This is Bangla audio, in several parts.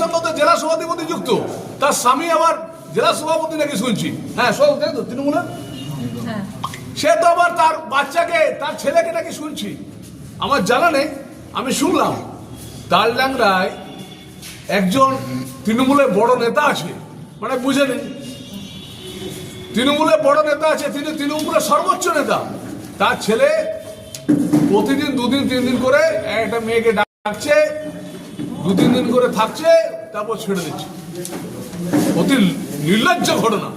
সঙ্গে জেলা সভাধিপতি যুক্ত। তার স্বামী আবার জেলা সভাপতি নাকি শুনছি? হ্যাঁ সব তো তৃণমূলের। হ্যাঁ। সে তো আবার তার বাচ্চাকে তার ছেলেকে নাকি শুনছি। আমার জানা নেই আমি শুনলাম। তালডাংরায় একজন তৃণমূলের বড় নেতা আছে। মানে বুঝে নিন তৃণমূলের বড় নেতা আছে তিনি তৃণমূলের সর্বোচ্চ নেতা। তার ছেলে প্রতিদিন দুদিন তিন দিন করে একটা মেয়েকে ডাকছে দু তিন দিন করে থাকছে, তারপর ছেড়ে দিচ্ছে। অতি নির্লজ্জ ঘটনা।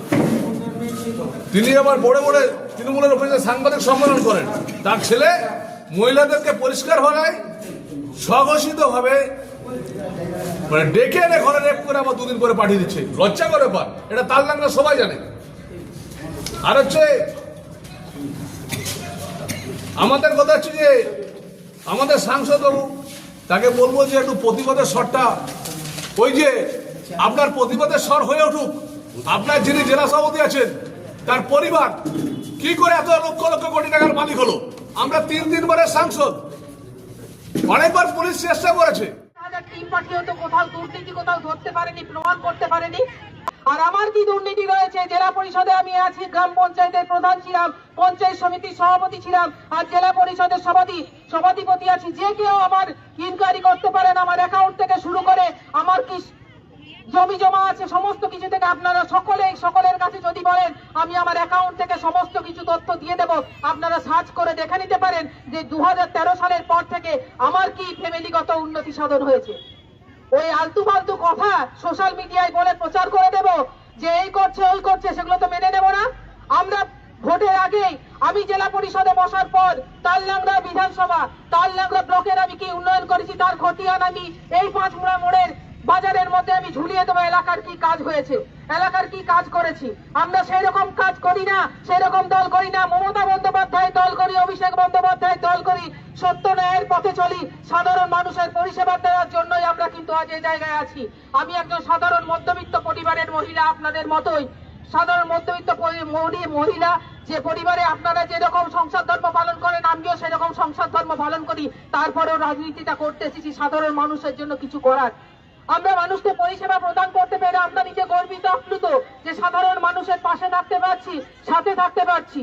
তিনি আবার বড় বড় তৃণমূলের অফিসে সাংবাদিক সম্মেলন করেন। তার ছেলে মহিলাদেরকে পরিষ্কার ভাবে স্বঘোষিত ভাবে মানে ডেকে এনে ঘরে রেপ করে আবার দুদিন করে পাঠিয়ে দিচ্ছে। লজ্জা করে পার এটা তার লাগনা সবাই জানে। আর হচ্ছে, আমাদের কথা হচ্ছে যে আমাদের সাংসদ বাবু তাকে বলব যে একটু প্রতিবাদের স্বরটা। ওই যে আপনার প্রতিবাদের স্বর হয়ে উঠুক। আপনার যিনি জেলা সভাপতি আছেন, তার পরিবার, কি করে এত লক্ষ লক্ষ কোটি টাকার মালিক হলো? আমরা তিন দিন তিনবারের সাংসদ। অনেকবার পুলিশ চেষ্টা করেছে। কোথাও দুর্নীতি কোথাও ধরতে পারেনি, প্রমাণ করতে পারেনি। আর আমার কি দুর্নীতি রয়েছে? জেলা পরিষদে আমি আছি, গ্রাম পঞ্চায়েতের প্রধান ছিলাম, পঞ্চায়েত সমিতির সভাপতি ছিলাম, আর জেলা পরিষদের সভাপতি, সভাধিপতি আছি। যে কেউ আমার ইনকোয়ারি করতে পারেন, আমার অ্যাকাউন্ট থেকে শুরু করে, আমার কি জমি জমা আছে, সমস্ত কিছু থেকে আপনারা সকলে সকলের কাছে যদি বলেন, আমি আমার অ্যাকাউন্ট থেকে সমস্ত কিছু তথ্য দিয়ে দেব। আপনারা সার্চ করে দেখে নিতে পারেন যে দু হাজার তেরো সালের পর থেকে আমার কি ফ্যামিলিগত উন্নতি সাধন হয়েছে। ওই আলতু ফালতু কথা সোশ্যাল মিডিয়ায় বলে প্রচার করে দেব। যে এই করছে, ওই করছে, সেগুলো তো মেনে নেব না। আমরা ভোটের আগেই আমি জেলা পরিষদে বসার পর তাললাংরা বিধানসভা তাললাংরা ব্লকের আমি কি উন্নয়ন করেছি তার খতিয়ান আমি এই পাঁচমুড়া মোড়ের বাজারের মধ্যে আমি ঝুলিয়ে দেবো। এলাকার কি কাজ হয়েছে, এলাকার কি কাজ করেছি? আমরা সেই রকম কাজ করি না সেই রকম দল করি না, মমতা বন্দ্যোপাধ্যায় দল করি অভিষেক বন্দ্যোপাধ্যায় দল করি সত্য ন্যায়ের পথে চলি সাধারণ মানুষের পরিষেবা দেওয়ার জন্যই আমরা কিন্তু আজ এই জায়গায় আছি। আমি একজন সাধারণ মধ্যবিত্ত পরিবারের মহিলা আপনাদের মতোই। সাধারণ মধ্যবিত্ত মহিলা, যে পরিবারে আপনারা যেরকম সংসার ধর্ম পালন করেন, আমিও সেরকম সংসার ধর্ম পালন করি। তারপরেও রাজনীতিটা করতে এসেছি সাধারণ মানুষের জন্য কিছু করার। আমরা মানুষকে পরিষেবা প্রদান করতে পেরে আমরা নিজে গর্বিত, আপ্লুত যে সাধারণ মানুষের পাশে থাকতে পারছি, সাথে থাকতে পারছি।